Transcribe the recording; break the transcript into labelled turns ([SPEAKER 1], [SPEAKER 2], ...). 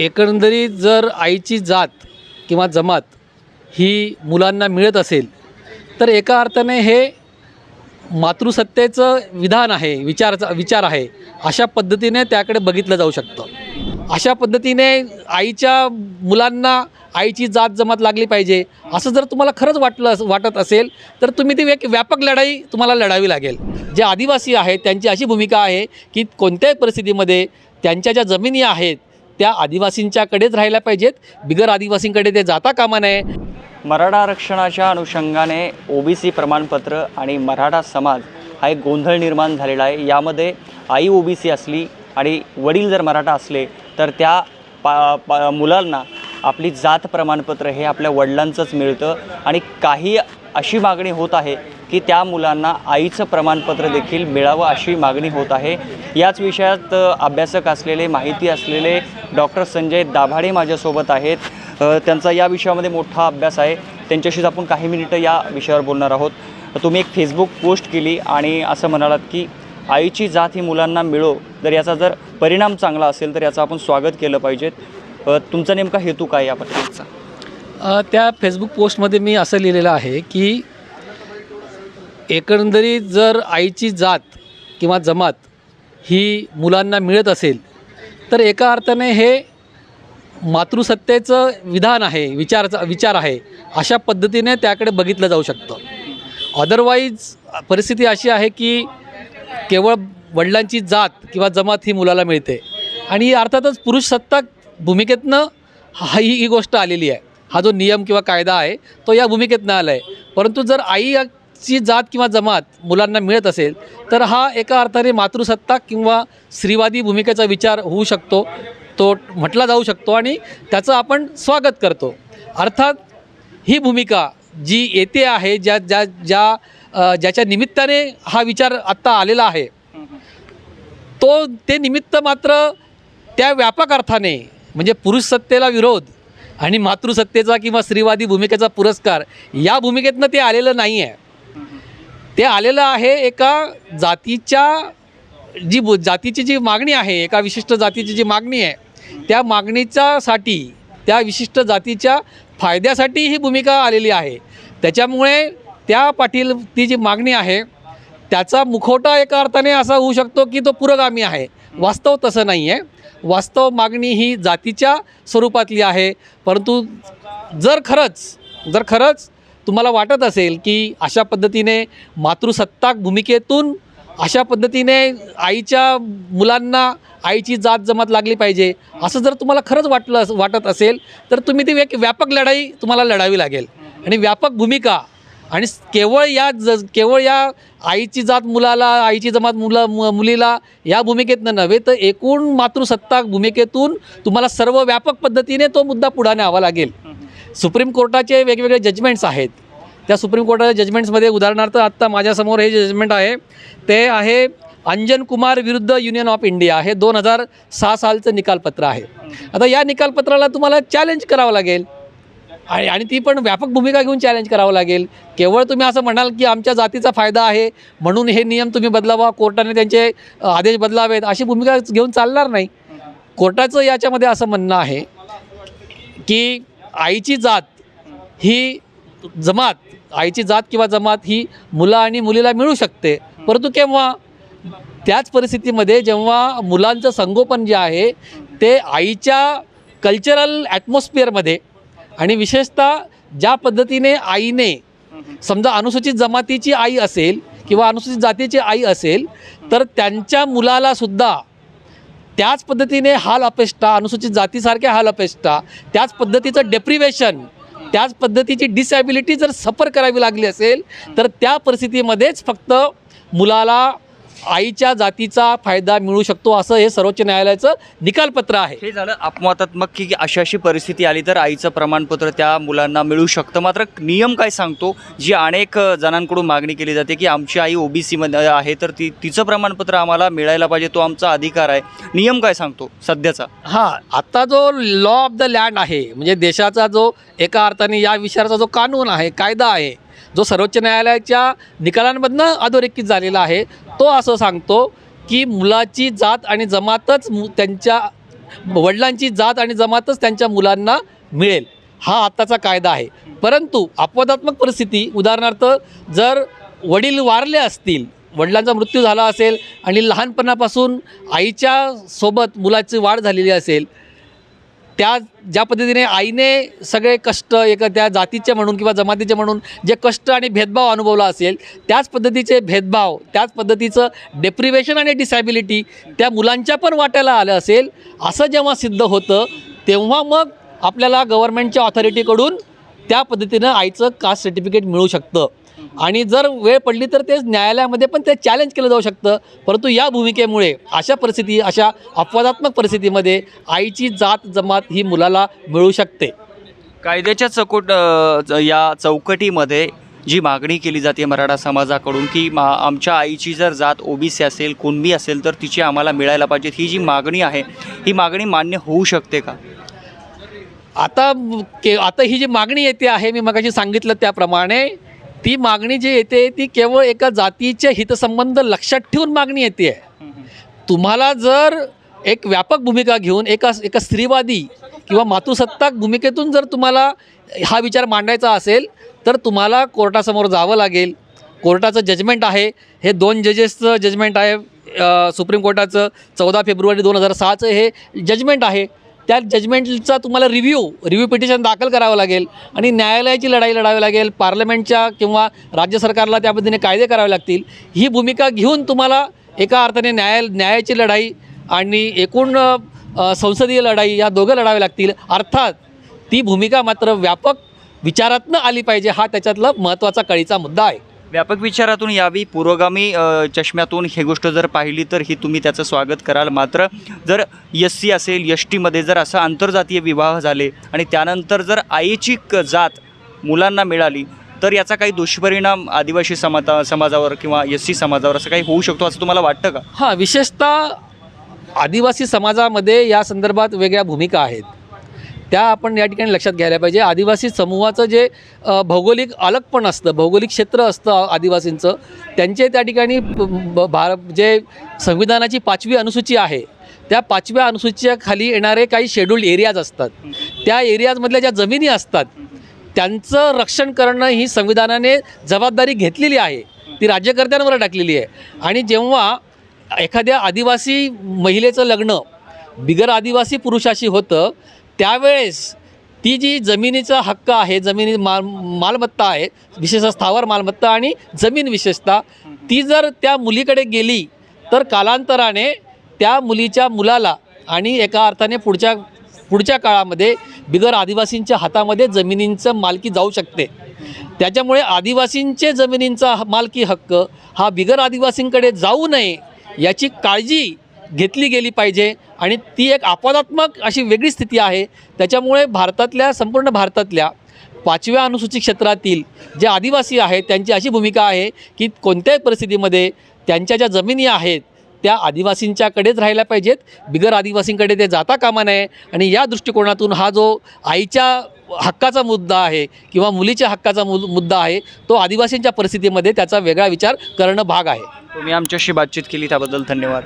[SPEAKER 1] एकंदरीत जर आईची जात किंवा जमात ही मुलांना मिळत असेल तर एका अर्थाने हे मातृसत्तेचं विधान आहे विचारचा विचार आहे. अशा पद्धतीने त्याकडे बघितलं जाऊ शकतं. अशा पद्धतीने आईच्या मुलांना आईची जात जमात लागली पाहिजे. असं जर तुम्हाला खरंच वाटलं वाटत असेल तर तुम्ही ती एक व्यापक लढाई तुम्हाला लढावी लागेल. जे आदिवासी आहेत त्यांची अशी भूमिका आहे की कोणत्याही परिस्थितीमध्ये त्यांच्या ज्या जमिनी आहेत त्या आदिवासींच्याकडेच राहायला पाहिजेत. बिगर आदिवासींकडे ते जाता कामा नये.
[SPEAKER 2] मराठा आरक्षणाच्या अनुषंगाने ओबीसी प्रमाणपत्र आणि मराठा समाज हा एक गोंधळ निर्माण झालेला आहे. यामध्ये आई ओबीसी असली आणि वडील जर मराठा असले तर त्या पा पा मुलांना आपली जात प्रमाणपत्र हे आपल्या वडिलांचंच मिळतं. आणि काही अशी मागणी होत आहे की त्या मुलांना आईचं प्रमाणपत्र देखील मिळावं अशी मागणी होत आहे. याच विषयात अभ्यासक असलेले माहिती असलेले डॉक्टर संजय दाभाडे माझ्यासोबत आहेत. त्यांचा या विषयामध्ये मोठा अभ्यास आहे. त्यांच्याशीच आपण काही मिनिटं या विषयावर बोलणार आहोत. तुम्ही एक फेसबुक पोस्ट केली आणि असं म्हणालात की आईची जात ही मुलांना मिळो जर याचा जर परिणाम चांगला असेल तर याचं आपण स्वागत केलं पाहिजेत तुमचा नेमका हेतू काय या पत्रिकेचा?
[SPEAKER 1] त्या फेसबुक पोस्टमध्ये मी असं लिहिलेलं आहे की एकंदरीत जर आईची जात किंवा जमात ही मुलांना मिळत असेल तर एका अर्थाने हे मातृसत्तेचं विधान आहे विचारचा विचार आहे अशा पद्धतीने त्याकडे बघितलं जाऊ शकतं. अदरवाईज परिस्थिती अशी आहे की केवळ वडिलांची जात किंवा जमात ही मुलाला मिळते. आणि अर्थातच पुरुषसत्ताक भूमिकेतनं हा ही ही गोष्ट आलेली आहे. हा जो नियम किंवा कायदा आहे तो या भूमिकेतनं आला आहे परंतु जर आई ची जात किंवा जमात मुलांना मिळत असेल तर हा एका अर्थाने मातृसत्ताक किंवा स्त्रीवादी भूमिकेचा विचार होऊ शकतो तो म्हटला जाऊ शकतो आणि त्याचं आपण स्वागत करतो. अर्थात ही भूमिका जी येते आहे ज्या ज्या ज्या ज्याच्या निमित्ताने हा विचार आत्ता आलेला आहे तो ते निमित्त मात्र त्या व्यापक अर्थाने म्हणजे पुरुष सत्तेला विरोध आणि मातृसत्तेचा किंवा स्त्रीवादी भूमिकेचा पुरस्कार या भूमिकेतनं ते आलेलं नाही आहे ते आलेलं आहे एका जातीच्या जी बु- जातीची जी मागणी आहे एका विशिष्ट जातीची जी मागणी आहे त्या मागणीच्यासाठी त्या विशिष्ट जातीच्या फायद्यासाठी ही भूमिका आलेली आहे. त्याच्यामुळे त्या पाटील ती जी मागणी आहे त्याचा मुखवटा एका अर्थाने असा होऊ शकतो की तो पुरोगामी आहे. वास्तव तसं नाही आहे वास्तव मागणी ही जातीच्या स्वरूपातली आहे. परंतु जर खरंच जर खरंच तुम्हाला वाटत असेल की अशा पद्धतीने मातृसत्ताक भूमिकेतून अशा पद्धतीने आईच्या मुलांना आईची जात जमात लागली पाहिजे असं जर तुम्हाला खरंच वाटलं वाटत असेल तर तुम्ही ती एक व्यापक लढाई तुम्हाला लढावी लागेल. आणि व्यापक भूमिका आणि केवळ या ज केवळ या आईची जात मुलाला आईची जमात मुला मुलीला या भूमिकेतनं नव्हे तर एकूण मातृसत्ताक भूमिकेतून तुम्हाला सर्व व्यापक पद्धतीने तो मुद्दा पुढाने न्यावा लागेल. सुप्रीम कोर्टाचे वेगवेगळे जजमेंट्स आहेत. त्या सुप्रीम कोर्टाच्या जजमेंट्समध्ये उदाहरणार्थ आत्ता माझ्यासमोर हे जजमेंट आहे ते आहे अंजन कुमार विरुद्ध युनियन ऑफ इंडिया हे दोन हजार सहा सालचं निकालपत्र आहे. आता या निकालपत्राला तुम्हाला चॅलेंज करावं लागेल. आणि आणि ती पण व्यापक भूमिका घेऊन चॅलेंज करावं लागेल. केवळ तुम्ही असं म्हणाल की आमच्या जातीचा फायदा आहे म्हणून हे नियम तुम्ही बदलावा कोर्टाने त्यांचे आदेश बदलावेत अशी भूमिका घेऊन चालणार नाही. कोर्टाचं याच्यामध्ये असं म्हणणं आहे की आईची जात ही जमात आईची जात किंवा जमात ही मुलं आणि मुलीला मिळू शकते. परंतु केव्हा? त्याच परिस्थितीमध्ये जेव्हा मुलांचं संगोपन जे आहे ते आईच्या कल्चरल ॲटमॉस्फिअरमध्ये आणि विशेषतः ज्या पद्धतीने आईने समजा अनुसूचित जमातीची आई असेल किंवा अनुसूचित जातीची आई असेल तर त्यांच्या मुलाला सुद्धा त्याच पद्धतीने हाल अपेष्टा अनुसूचित जातीसारख्या हाल अपेष्टा त्याच पद्धतीचं डेप्रिवेशन त्याच पद्धतीची डिसॅबिलिटी जर सफर करावी लागली असेल तर त्या परिस्थितीमध्येच फक्त मुलाला आईच्या जातीचा फायदा मिळू शकतो असं हे सर्वोच्च न्यायालयाचं निकालपत्र आहे.
[SPEAKER 2] हे झालं अपवादात्मक की अशी अशी परिस्थिती आली तर आईचं प्रमाणपत्र त्या मुलांना मिळू शकतं? मात्र नियम काय सांगतो? जी अनेक जणांकडून मागणी केली जाते की आमची आई ओबीसीमध्ये आहे तर ती तिचं प्रमाणपत्र आम्हाला मिळायला पाहिजे तो आमचा अधिकार आहे. नियम काय सांगतो सध्याचा?
[SPEAKER 1] हां आत्ता जो लॉ ऑफ द लँड आहे म्हणजे देशाचा जो एका अर्थाने या विषयाचा जो कानून आहे कायदा आहे जो सर्वोच्च न्यायालयाच्या निकालांमधनं अधोरेखित झालेला आहे तो असं सांगतो की मुलाची जात आणि जमातच मु त्यांच्या वडिलांची जात आणि जमातच त्यांच्या मुलांना मिळेल. हा आत्ताचा कायदा आहे. परंतु अपवादात्मक परिस्थिती उदाहरणार्थ जर वडील वारले असतील वडिलांचा मृत्यू झाला असेल आणि लहानपणापासून आईच्या सोबत मुलाची वाढ झालेली असेल त्या ज्या पद्धतीने आईने सगळे कष्ट एक त्या जातीचे म्हणून किंवा जमातीचे म्हणून जे कष्ट आणि भेदभाव अनुभवला असेल त्याच पद्धतीचे भेदभाव त्याच पद्धतीचं डेप्रिवेशन आणि डिसॅबिलिटी त्या मुलांच्या पण वाट्याला आलं असेल असं जेव्हा सिद्ध होतं तेव्हा मग आपल्याला गव्हर्मेंटच्या ऑथॉरिटीकडून त्या पद्धतीनं आईचं कास्ट सर्टिफिकेट मिळू शकतं. आणि जर वेळ पडली तर ते न्यायालयामध्ये पण ते चॅलेंज केलं जाऊ शकतं. परंतु या भूमिकेमुळे अशा परिस्थिती अशा अपवादात्मक परिस्थितीमध्ये आईची जात जमात ही मुलाला मिळू शकते.
[SPEAKER 2] कायद्याच्या चकोट या चौकटीमध्ये जी मागणी केली जाते मराठा समाजाकडून की मा आमच्या आईची जर जात ओबीसी असेल कुणबी असेल तर तिची आम्हाला मिळायला पाहिजे ही जी मागणी आहे ही मागणी मान्य होऊ शकते का?
[SPEAKER 1] आता के आता ही जी मागणी येते आहे मी मगाशी सांगितलं त्याप्रमाणे ती मागणी जी येते ती केवळ एका जातीचे हितसंबंध लक्षात ठेवून मागणी येते. आहे तुम्हाला जर एक व्यापक भूमिका घेऊन एका एका स्त्रीवादी किंवा मातृसत्ताक भूमिकेतून जर तुम्हाला हा विचार मांडायचा असेल तर तुम्हाला कोर्टासमोर जावं लागेल. कोर्टाचं जजमेंट आहे. हे दोन जजेसचं जजमेंट आहे सुप्रीम कोर्टाचं चौदा फेब्रुवारी दोन हजार सहाचं हे जजमेंट आहे. त्या जजमेंटचा तुम्हाला रिव्ह्यू रिव्ह्यू पिटिशन दाखल करावं लागेल. आणि न्यायालयाची लढाई लढावी लागेल पार्लमेंटच्या किंवा राज्य सरकारला त्या पद्धतीने कायदे करावे लागतील. ही भूमिका घेऊन तुम्हाला एका अर्थाने न्याय न्यायाची लढाई आणि एकूण संसदीय लढाई या दोघं लढाव्या लागतील. अर्थात ती भूमिका मात्र व्यापक विचारातनं आली पाहिजे हा त्याच्यातला महत्त्वाचा कळीचा मुद्दा आहे.
[SPEAKER 2] व्यापक विचारातून यावी. पुरोगामी चष्म्यातून ही गोष्ट जर पाहिली तर ही तुम्ही त्याचं स्वागत कराल. मात्र जर एस सी असेल एस टीमध्ये जर असं आंतरजातीय विवाह झाले आणि त्यानंतर जर आईची जात मुलांना मिळाली तर याचा काही दुष्परिणाम आदिवासी समाजा समाजावर किंवा एस सी समाजावर असं काही होऊ शकतो असं तुम्हाला वाटतं का?
[SPEAKER 1] हां विशेषतः आदिवासी समाजामध्ये या संदर्भात वेगळ्या भूमिका आहेत. त्या आपण या ठिकाणी लक्षात घ्यायला पाहिजे. आदिवासी समूहाचं जे भौगोलिक भौगोलिक अलगपण असतं भौगोलिक क्षेत्र असतं आदिवासींचं त्यांचे त्या ठिकाणी भार जे संविधानाची पाचवी अनुसूची आहे त्या पाचव्या अनुसूचीच्या खाली येणारे काही शेड्यूल्ड एरियाज असतात. त्या एरियाजमधल्या ज्या जमिनी असतात त्यांचं रक्षण करणं ही संविधानाने जबाबदारी घेतलेली आहे. ती राज्यकर्त्यांवर टाकलेली आहे. आणि जेव्हा एखाद्या आदिवासी महिलेचं लग्न बिगर आदिवासी पुरुषाशी होतं त्यावेळेस ती जी जमिनीचा हक्क आहे जमिनी माल मालमत्ता आहे विशेषतः स्थावर मालमत्ता आणि जमीन विशेषतः ती जर त्या मुलीकडे गेली तर कालांतराने त्या मुलीच्या मुलाला आणि एका अर्थाने पुढच्या पुढच्या काळामध्ये बिगर आदिवासींच्या हातामध्ये जमिनींचं मालकी जाऊ शकते. त्याच्यामुळे आदिवासींचे जमिनींचा मालकी हक्क हा बिगर आदिवासींकडे जाऊ नये याची काळजी घेतली गेली पाहिजे आणि ती एक अपवादात्मक अशी वेगळी स्थिती आहे. त्याच्यामुळे भारतातल्या संपूर्ण भारतातल्या पाचव्या अनुसूचित क्षेत्रातील जे आदिवासी आहेत त्यांची अशी भूमिका आहे की कोणत्याही परिस्थितीमध्ये त्यांच्या ज्या जमिनी आहेत त्या आदिवासींच्याकडेच राहायला पाहिजेत. बिगर आदिवासींकडे ते जाता कामा नये आणि या दृष्टिकोनातून हा जो आईच्या हक्काचा मुद्दा आहे किंवा मुलीच्या हक्काचा मु मुद्दा आहे तो आदिवासींच्या परिस्थितीमध्ये त्याचा वेगळा विचार करणं भाग आहे.
[SPEAKER 2] तुम्ही आमच्याशी बातचीत केली त्याबद्दल धन्यवाद.